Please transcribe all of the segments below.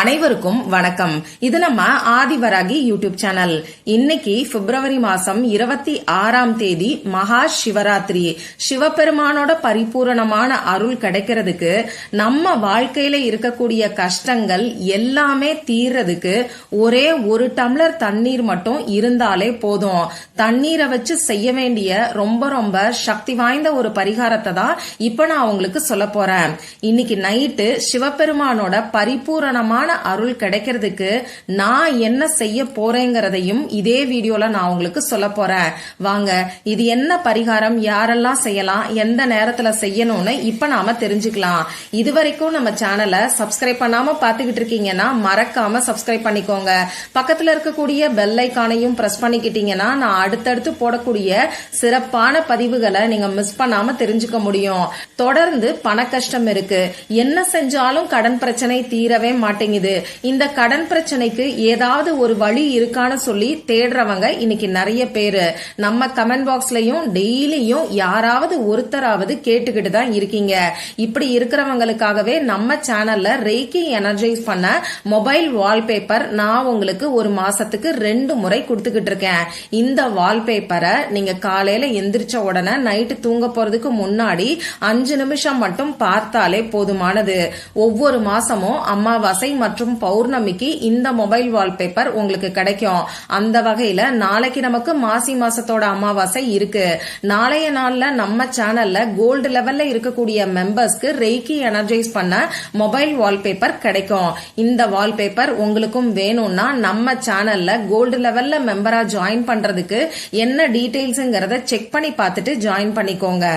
அனைவருக்கும் வணக்கம். இது நம்ம ஆதிவராகி யூடியூப் சேனல். இன்னைக்கு பிப்ரவரி மாசம் இருபத்தி ஆறாம் தேதி மகா சிவராத்திரி. சிவபெருமானோட பரிபூரணமான அருள் கிடைக்கிறதுக்கு நம்ம வாழ்க்கையில இருக்கக்கூடிய கஷ்டங்கள் எல்லாமே தீர்றதுக்கு ஒரே ஒரு டம்ளர் தண்ணீர் மட்டும் இருந்தாலே போதும். தண்ணீரை வச்சு செய்ய வேண்டிய ரொம்ப ரொம்ப சக்தி வாய்ந்த ஒரு பரிகாரத்தை தான் இப்ப நான் உங்களுக்கு சொல்ல போறேன். இன்னைக்கு நைட்டு சிவபெருமானோட பரிபூரணமான அருள் கிடைக்கிறதுக்கு நான் என்ன செய்ய போறேங்கிறதையும் இதே வீடியோல நான் உங்களுக்கு சொல்ல போறேன். வாங்க இது என்ன பரிகாரம்? யாரெல்லாம் செய்யலாம்? எந்த நேரத்துல செய்யணும்னு இப்ப நாம தெரிஞ்சுக்கலாம். இது வரைக்கும் நம்ம சேனலை சப்ஸ்கிரைப் பண்ணாம பாத்துக்கிட்டு இருக்கீங்கன்னா மறக்காம சப்ஸ்கிரைப் பண்ணிக்கோங்க. பக்கத்துல இருக்கக்கூடிய பெல் ஐக்கானையும் பிரஸ் பண்ணிக்கிட்டீங்கன்னா நான் அடுத்தடுத்து போடக்கூடிய சிறப்பான பதிவுகளை நீங்க மிஸ் பண்ணாம தெரிஞ்சுக்க முடியும். தொடர்ந்து பண கஷ்டம் இருக்கு. என்ன செஞ்சாலும் கடன் பிரச்சனை தீரவே மாட்டேங்குது. இந்த கடன் பிரச்சனைக்கு ஏதாவது ஒரு வழி இருக்கான்னு சொல்லி தேடுறவங்க இன்னைக்கு நிறைய பேரு. நம்ம கமெண்ட் பாக்ஸ்லயும் டெய்லியும் யாராவது ஒருத்தராவது கேட்டுக்கிட்டு தான் இருக்கீங்க. இப்படி இருக்கிறவங்களுக்காகவே நம்ம சேனல்ல ரேக்கி எனர்ஜைஸ் பண்ண மொபைல் வால்பேப்பர் நான் உங்களுக்கு ஒரு மாசத்துக்கு ரெண்டு முறை கொடுத்துக்கிட்டு இருக்கேன். இந்த வால்பேப்பரை நீங்க காலையில எந்திரிச்ச உடனே நைட்டு தூங்க போறதுக்கு முன்னாடி அஞ்சு நிமிஷம் மட்டும் பார்த்தாலே போதுமானது. ஒவ்வொரு மாசமும் அமாவாசை மற்றும் பௌர்ணமிக்கு இந்த மொபைல் வால்பேப்பர் உங்களுக்கு கிடைக்கும். அந்த வகையில நாளைக்கு நமக்கு மாசி மாசத்தோட அமாவாசை இருக்கு. நாளைய நாள்ல நம்ம சேனல்ல கோல்டு லெவல்ல இருக்கக்கூடிய மெம்பர்ஸ்க்கு ரெய்கி எனர்ஜைஸ் பண்ண மொபைல் வால்பேப்பர் கிடைக்கும். இந்த வால்பேப்பர் உங்களுக்கும் வேணும்னா நம்ம சேனல்ல கோல்டு லெவல்ல மெம்பரா ஜாயின் பண்றதுக்கு என்ன டீடைல்ஸ்ங்கிறத செக் பண்ணி பார்த்துட்டு ஜாயின் பண்ணிக்கோங்க.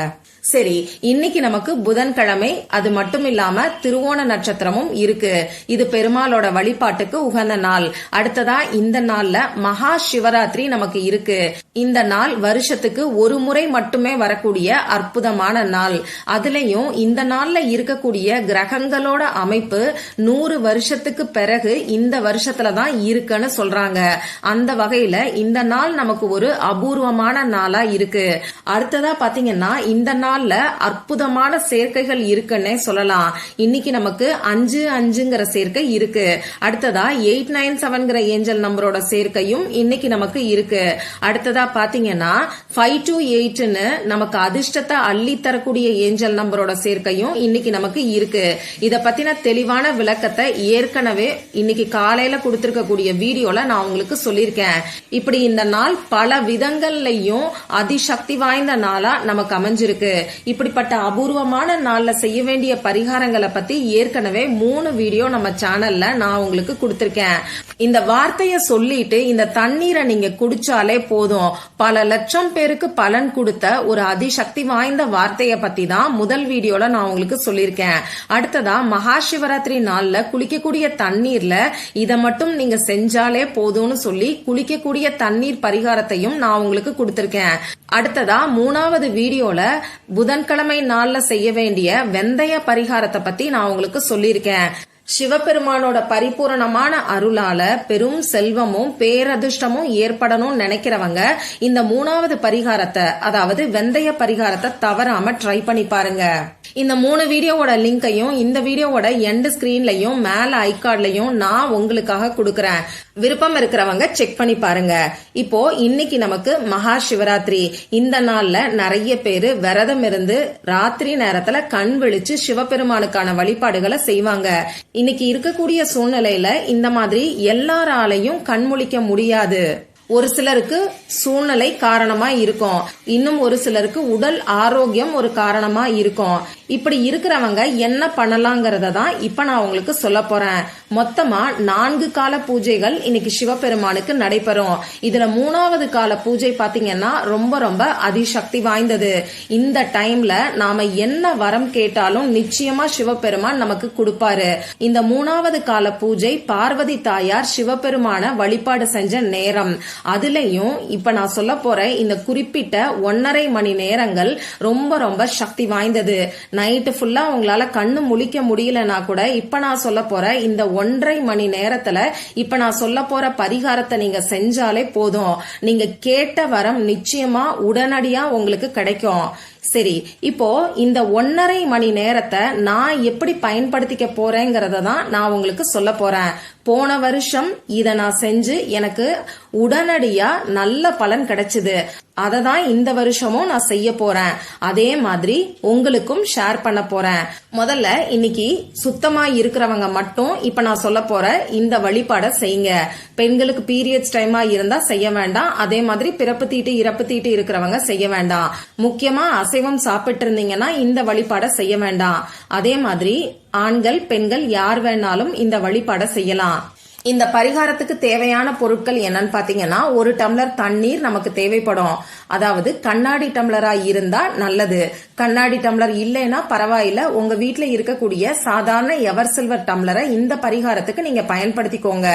சரி இன்னைக்கு நமக்கு புதன்கிழமை அது மட்டும் இல்லாம திருவோண நட்சத்திரமும் இருக்கு. இது பெருமாளோட வழிபாட்டுக்கு உகந்த நாள். அடுத்ததா இந்த நாள்ல மகா சிவராத்திரி நமக்கு இருக்கு. இந்த நாள் வருஷத்துக்கு ஒரு முறை மட்டுமே வரக்கூடிய அற்புதமான நாள். அதுலயும் இந்த நாள்ல இருக்கக்கூடிய கிரகங்களோட அமைப்பு நூறு வருஷத்துக்கு பிறகு இந்த வருஷத்துல தான் இருக்குன்னு சொல்றாங்க. அந்த வகையில இந்த நாள் நமக்கு ஒரு அபூர்வமான நாளா இருக்கு. அடுத்ததா பாத்தீங்கன்னா இந்த நாள் நாள்ல அற்புதமான சேர்க்கைகள் இருக்குன்னே சொல்லலாம். இன்னைக்கு நமக்கு அஞ்சு அஞ்சுங்கிற சேர்க்கை இருக்கு. அடுத்ததா எயிட் நைன் செவன்கிற ஏஞ்சல் நம்பரோட சேர்க்கையும் இன்னைக்கு நமக்கு இருக்கு. அடுத்ததா பாத்தீங்கன்னா ஃபைவ் டூ எயிட்னு நமக்கு அதிர்ஷ்டத்தை அள்ளி தரக்கூடிய ஏஞ்சல் நம்பரோட சேர்க்கையும் இன்னைக்கு நமக்கு இருக்கு. இத பத்தின தெளிவான விளக்கத்தை ஏற்கனவே இன்னைக்கு காலையில கொடுத்திருக்கக்கூடிய வீடியோல நான் உங்களுக்கு சொல்லியிருக்கேன். இப்படி இந்த நாள் பல விதங்கள்லயும் அதிசக்தி வாய்ந்த நாளா நமக்கு அமைஞ்சிருக்கு. இப்படிப்பட்ட அபூர்வமான நாள்ல செய்ய வேண்டிய பரிகாரங்களை பத்தி ஏற்கனவே மூணு வீடியோ நம்ம சேனல்ல நான் உங்களுக்கு கொடுத்திருக்கேன். இந்த வார்த்தைய சொல்லிட்டு இந்த தண்ணீரை நீங்க குடிச்சாலே போதும். பல லட்சம் பேருக்கு பலன் கொடுத்த ஒரு அதிசக்தி வாய்ந்த வார்த்தைய பத்தி தான் முதல் வீடியோல நான் உங்களுக்கு சொல்லியிருக்கேன். அடுத்ததா மகா சிவராத்திரி நாள்ல குளிக்கக்கூடிய தண்ணீர்ல இத மட்டும் நீங்க செஞ்சாலே போதும்னு சொல்லி குளிக்கக்கூடிய தண்ணீர் பரிகாரத்தையும் நான் உங்களுக்கு கொடுத்திருக்கேன். அடுத்ததா மூணாவது வீடியோல புதன்கிழமை நாள்ல செய்ய வேண்டிய வெந்தய பரிகாரத்தை பத்தி நான் உங்களுக்கு சொல்லியிருக்கேன். சிவபெருமானோட பரிபூரணமான அருளால பெரும் செல்வமும் பேரதிர்ஷ்டமும் ஏற்படணும்னு நினைக்கிறவங்க இந்த மூணாவது பரிகாரத்தை அதாவது வெந்தய பரிகாரத்தை தவறாம ட்ரை பண்ணி பாருங்க. இந்த மூணு வீடியோவோட லிங்கையும் இந்த வீடியோவோட எண்ட் ஸ்கிரீன்லையும் மேல ஐகார்ட்லையும் நான் உங்களுக்காக கொடுக்கறேன். விருப்பம் இருக்கிறவங்க செக் பண்ணி பாருங்க. இப்போ இன்னைக்கு நமக்கு மகா சிவராத்திரி. இந்த நாள்ல நிறைய பேரு விரதம் இருந்து ராத்திரி நேரத்துல கண் விழிச்சு சிவபெருமானுக்கான வழிபாடுகளை செய்வாங்க. இன்னைக்கு இருக்கக்கூடிய சூழ்நிலையில இந்த மாதிரி எல்லாராலையும் கண்முழிக்க முடியாது. ஒரு சிலருக்கு சூழ்நிலை காரணமா இருக்கும். இன்னும் ஒரு சிலருக்கு உடல் ஆரோக்கியம் ஒரு காரணமா இருக்கும். இப்படி இருக்கிறவங்க என்ன பண்ணலாங்கிறத தான் இப்ப நான் உங்களுக்கு சொல்ல போறேன். மொத்தமா நான்கு கால பூஜைகள் இன்னைக்கு சிவபெருமானுக்கு நடைபெறும். இதுல மூணாவது கால பூஜை பாத்தீங்கன்னா ரொம்ப ரொம்ப அதிசக்தி வாய்ந்தது. இந்த டைம்ல நாம என்ன வரம் கேட்டாலும் நிச்சயமா சிவபெருமான் நமக்கு கொடுப்பாரு. இந்த மூணாவது கால பூஜை பார்வதி தாயார் சிவபெருமான வழிபாடு செஞ்ச நேரம். அதுலயும் இப்ப நான் சொல்ல போற இந்த குறிப்பிட்ட ஒன்னரை மணி நேரங்கள் ரொம்ப ரொம்ப சக்தி வாய்ந்தது. நைட்டு ஃபுல்லா உங்களால கண்ணு முழிக்க முடியலனா கூட இப்ப நான் சொல்ல போற இந்த ஒன்றரை மணி நேரத்துல இப்ப நான் சொல்ல போற பரிகாரத்தை நீங்க செஞ்சாலே போதும். நீங்க கேட்ட வரம் நிச்சயமா உடனடியா உங்களுக்கு கிடைக்கும். சரி இப்போ இந்த ஒன்னரை மணி நேரத்தை நான் எப்படி பயன்படுத்திக்க போறேங்கிறத தான் நான் உங்களுக்கு சொல்ல போறேன். போன வருஷம் இதை நான் செஞ்சு எனக்கு உடனடியா நல்ல பலன் கிடைச்சது. அதை தான் இந்த வருஷமும் நான் செய்ய போறேன். அதே மாதிரி உங்களுக்கும் ஷேர் பண்ண போறேன். முதல்ல இன்னைக்கு சுத்தமா இருக்கிறவங்க மட்டும் இப்ப நான் சொல்ல போற இந்த வழிபாடை செய்யுங்க. பெண்களுக்கு பீரியட்ஸ் டைமா இருந்தா செய்ய வேண்டாம். அதே மாதிரி பிறப்பு தீட்டு இறப்பு தீட்டு இருக்கிறவங்க செய்ய வேண்டாம். முக்கியமா அசைவம் சாப்பிட்டு இருந்தீங்கன்னா இந்த வழிபாடை செய்ய வேண்டாம். அதே மாதிரி ஆண்கள் பெண்கள் யார் வேணாலும் இந்த வழிபாடை செய்யலாம். இந்த பரிகாரத்துக்கு தேவையான பொருட்கள் என்னன்னு பாத்தீங்கன்னா ஒரு டம்ளர் தண்ணீர் நமக்கு தேவைப்படும். அதாவது கண்ணாடி டம்ளரா இருந்தா நல்லது. கண்ணாடி டம்ளர் இல்லைன்னா பரவாயில்ல. உங்க வீட்டுல இருக்கக்கூடிய சாதாரண எவர் சில்வர் டம்ளரை இந்த பரிகாரத்துக்கு நீங்க பயன்படுத்திக்கோங்க.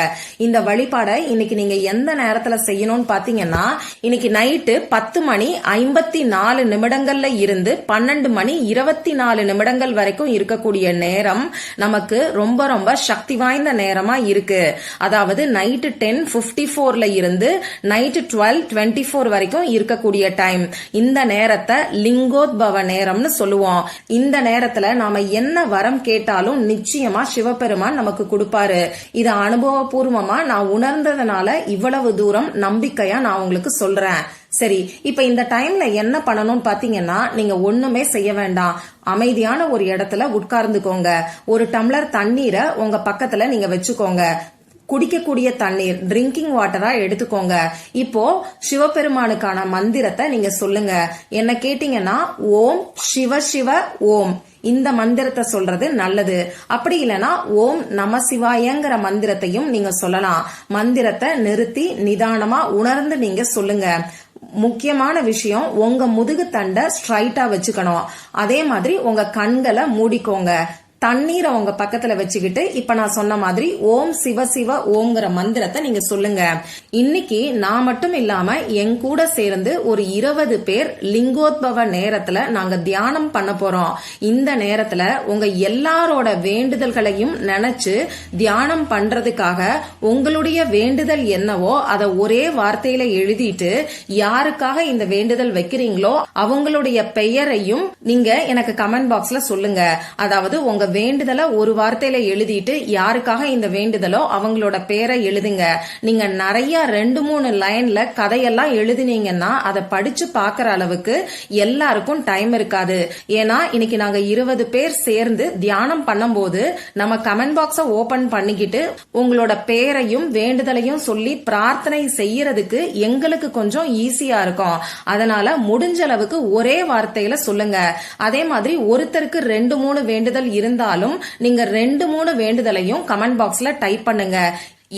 இந்த வழிபாடை இன்னைக்கு நீங்க எந்த நேரத்துல செய்யணும்னு பாத்தீங்கன்னா இன்னைக்கு நைட்டு பத்து மணி ஐம்பத்தி நாலு நிமிடங்கள்ல இருந்து பன்னெண்டு மணி இருபத்தி நாலு நிமிடங்கள் வரைக்கும் இருக்கக்கூடிய நேரம் நமக்கு ரொம்ப ரொம்ப சக்தி வாய்ந்த நேரமா இருக்கு. அதாவது நைட்டு டென் பிப்டி போர்ல இருந்து நைட்டு டுவெல் டுவெண்ட்டி ஃபோர் வரைக்கும் இருக்க இருக்கக்கூடிய டைம் இந்த நேரத்தை லிங்கோத்பவ நேரம்னு சொல்லுவோம். இந்த நேரத்துல நாம என்ன வரம் கேட்டாலும் நிச்சயமா சிவபெருமான் நமக்கு கொடுப்பாரு. இது அனுபவபூர்வமா நான் உணர்ந்ததுனால இவ்வளவு தூரம் நம்பிக்கையா நான் உங்களுக்கு சொல்றேன். சரி இப்ப இந்த டைம்ல என்ன பண்ணணும்னு பாத்தீங்கன்னா நீங்க ஒண்ணுமே செய்ய வேண்டாம். அமைதியான ஒரு இடத்துல உட்கார்ந்துக்கோங்க. ஒரு டம்ளர் தண்ணீரை உங்க பக்கத்துல நீங்க வச்சுக்கோங்க. குடிக்கக்கூடிய தண்ணீர் ட்ரிங்கிங் வாட்டரா எடுத்துக்கோங்க. இப்போ சிவபெருமானுக்கான மந்திரத்தை நீங்க சொல்லுங்க. என்ன கேட்டீங்கன்னா ஓம் சிவ சிவ ஓம். இந்த மந்திரத்தை சொல்றது நல்லது. அப்படி இல்லைன்னா ஓம் நம சிவாயங்கிற மந்திரத்தையும் நீங்க சொல்லலாம். மந்திரத்தை நிறுத்தி நிதானமா உணர்ந்து நீங்க சொல்லுங்க. முக்கியமான விஷயம் உங்க முதுகு தண்டை ஸ்ட்ரைட்டா வச்சுக்கணும். அதே மாதிரி உங்க கண்களை மூடிக்கோங்க. தண்ணீரை உங்க பக்கத்துல வச்சுக்கிட்டு இப்ப நான் சொன்ன மாதிரி ஓம் சிவ சிவ ஓங்கிற மந்திரத்தை நீங்க சொல்லுங்க. இன்னைக்கு நான் மட்டும் இல்லாம என் கூட சேர்ந்து ஒரு இருபது பேர் லிங்கோத்பவ நேரத்துல நாங்க தியானம் பண்ண போறோம். இந்த நேரத்துல உங்க எல்லாரோட வேண்டுதல்களையும் நினைச்சு தியானம் பண்றதுக்காக உங்களுடைய வேண்டுதல் என்னவோ அதை ஒரே வார்த்தையில எழுதிட்டு யாருக்காக இந்த வேண்டுதல் வைக்கிறீங்களோ அவங்களுடைய பெயரையும் நீங்க எனக்கு கமெண்ட் பாக்ஸ்ல சொல்லுங்க. அதாவது உங்க வேண்டுதலை ஒரு வார்த்தையில எழுதிட்டு யாருக்காக இந்த வேண்டுதலோ அவங்களோட பேரை எழுதுங்க. நீங்க நிறைய ரெண்டு மூணு லைன்ல கதையெல்லாம் எழுதினீங்கன்னா அதை படிச்சு பாக்குற அளவுக்கு எல்லாருக்கும் டைம் இருக்காது. ஏன்னா இன்னைக்கு நாங்க இருபது பேர் சேர்ந்து தியானம் பண்ணும்போது நம்ம கமெண்ட் பாக்ஸ ஓபன் பண்ணிக்கிட்டு உங்களோட பேரையும் வேண்டுதலையும் சொல்லி பிரார்த்தனை செய்யறதுக்கு எங்களுக்கு கொஞ்சம் ஈஸியா இருக்கும். அதனால முடிஞ்ச அளவுக்கு ஒரே வார்த்தையில சொல்லுங்க. அதே மாதிரி ஒருத்தருக்கு ரெண்டு மூணு வேண்டுதல் இருந்தாலும் நீங்க ரெண்டு மூணு வேண்டுதலையும் கமெண்ட் பாக்ஸ்ல டைப் பண்ணுங்க.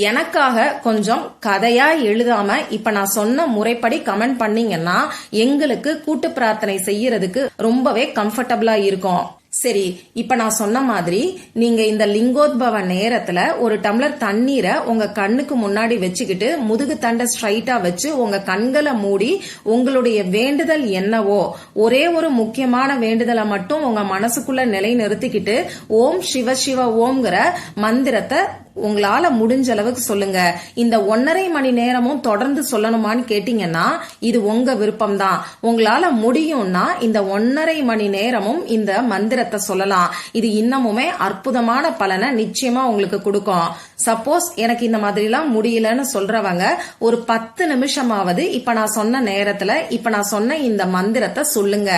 எனக்காக கொஞ்சம் கதையா எழுதாம இப்ப நான் சொன்ன முறைப்படி கமெண்ட் பண்ணீங்கன்னா எங்களுக்கு கூட்டு பிரார்த்தனை செய்யறதுக்கு ரொம்பவே கம்ஃபர்டபுளா இருக்கும். சரி இப்ப நான் சொன்ன மாதிரி நீங்க இந்த லிங்கோத்பவ நேரத்துல ஒரு டம்ளர் தண்ணீரை உங்க கண்ணுக்கு முன்னாடி வச்சுக்கிட்டு முதுகு தண்டை ஸ்ட்ரைட்டா வச்சு உங்க கண்களை மூடி உங்களுடைய வேண்டுதல் என்னவோ ஒரே ஒரு முக்கியமான வேண்டுதலை மட்டும் உங்க மனசுக்குள்ள நிலை நிறுத்திக்கிட்டு ஓம் சிவ சிவ ஓம்ங்கிற மந்திரத்தை உங்களால முடிஞ்ச அளவுக்கு சொல்லுங்க. இந்த ஒன்னரை மணி நேரமும் தொடர்ந்து சொல்லணுமான்னு கேட்டீங்கன்னா இது உங்க விருப்பம் தான் உங்களால முடியும்னா இந்த ஒன்னரை மணி நேரமும் இந்த மந்திரத்தை சொல்லலாம். இது இன்னமுமே அற்புதமான பலனை நிச்சயமா உங்களுக்கு கொடுக்கும். சப்போஸ் எனக்கு இந்த மாதிரிலாம் முடியலன்னு சொல்றவங்க ஒரு பத்து நிமிஷமாவது இப்ப நான் சொன்ன நேரத்துல இப்ப நான் சொன்ன இந்த மந்திரத்தை சொல்லுங்க.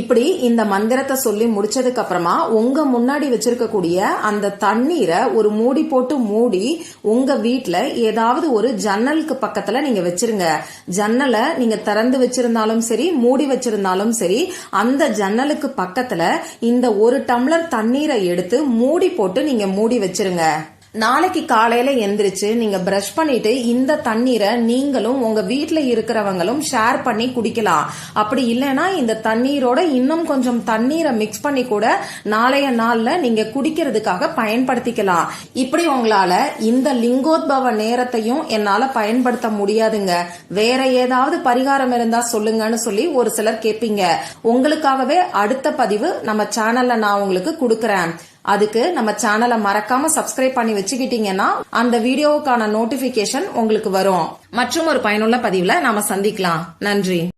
இப்படி இந்த மந்திரத்தை சொல்லி முடிச்சதுக்கு அப்புறமா உங்க முன்னாடி வச்சிருக்கக்கூடிய அந்த தண்ணீரை ஒரு மூடி போட்டு மூடி உங்க வீட்டுல ஏதாவது ஒரு ஜன்னலுக்கு பக்கத்துல நீங்க வச்சிருங்க. ஜன்னலை நீங்க திறந்து வச்சிருந்தாலும் சரி மூடி வச்சிருந்தாலும் சரி அந்த ஜன்னலுக்கு பக்கத்துல இந்த ஒரு டம்ளர் தண்ணீரை எடுத்து மூடி போட்டு நீங்க மூடி வச்சிருங்க. நாளைக்கு காலையில எந்திரிச்சு நீங்க பிரஷ் பண்ணிட்டு இந்த தண்ணீரை நீங்களும் உங்க வீட்டுல இருக்கிறவங்களும் ஷேர் பண்ணி குடிக்கலாம். அப்படி இல்லைன்னா இந்த தண்ணீரோட இன்னும் கொஞ்சம் தண்ணீரை மிக்ஸ் பண்ணி கூட நாளைய நாள்ல நீங்க குடிக்கிறதுக்காக பயன்படுத்திக்கலாம். இப்படி உங்களால இந்த லிங்கோத்பவ நேரத்தையும் என்னால பயன்படுத்த முடியாதுங்க. வேற ஏதாவது பரிகாரம் இருந்தா சொல்லுங்கன்னு சொல்லி ஒரு சிலர் கேட்பீங்க உங்களுக்காகவே அடுத்த பதிவு நம்ம சேனல்ல நான் உங்களுக்கு கொடுக்கறேன். அதுக்கு நம்ம சேனலை மறக்காம சப்ஸ்கிரைப் பண்ணி வச்சுக்கிட்டீங்கன்னா அந்த வீடியோவுக்கான நோட்டிபிகேஷன் உங்களுக்கு வரும். மற்றும் ஒரு பயனுள்ள பதிவுல நாம சந்திக்கலாம். நன்றி.